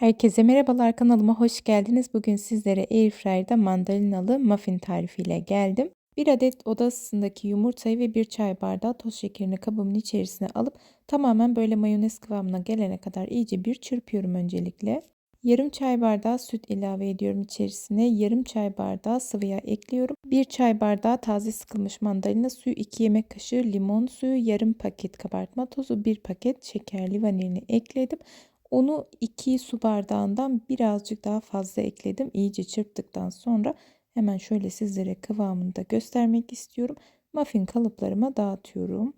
Herkese merhabalar kanalıma hoş geldiniz. Bugün sizlere Airfryer'da mandalinalı muffin tarifiyle geldim. Bir adet oda ısısındaki yumurtayı ve bir çay bardağı toz şekerini kabımın içerisine alıp tamamen böyle mayonez kıvamına gelene kadar iyice bir çırpıyorum öncelikle. Yarım çay bardağı süt ilave ediyorum içerisine. Yarım çay bardağı sıvı yağ ekliyorum. Bir çay bardağı taze sıkılmış mandalina suyu, 2 yemek kaşığı limon suyu, yarım paket kabartma tozu, bir paket şekerli vanilini ekledim. Onu 2 su bardağından birazcık daha fazla ekledim. İyice çırptıktan sonra hemen şöyle sizlere kıvamını da göstermek istiyorum. Muffin kalıplarıma dağıtıyorum.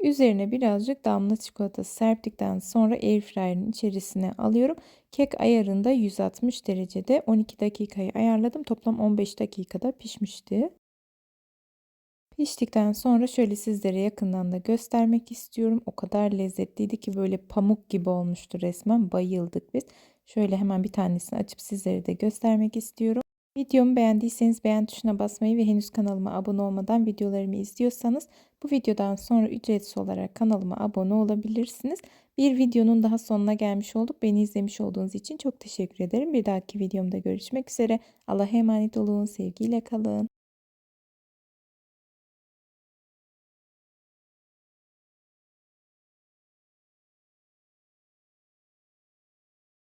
Üzerine birazcık damla çikolatası serptikten sonra airfryer'ın içerisine alıyorum. Kek ayarında 160 derecede 12 dakikayı ayarladım. Toplam 15 dakikada pişmişti. Piştikten sonra şöyle sizlere yakından da göstermek istiyorum. O kadar lezzetliydi ki böyle pamuk gibi olmuştu resmen. Bayıldık biz. Şöyle hemen bir tanesini açıp sizlere de göstermek istiyorum. Videomu beğendiyseniz beğen tuşuna basmayı ve henüz kanalıma abone olmadan videolarımı izliyorsanız bu videodan sonra ücretsiz olarak kanalıma abone olabilirsiniz. Bir videonun daha sonuna gelmiş olduk. Beni izlemiş olduğunuz için çok teşekkür ederim. Bir dahaki videomda görüşmek üzere. Allah'a emanet olun. Sevgiyle kalın.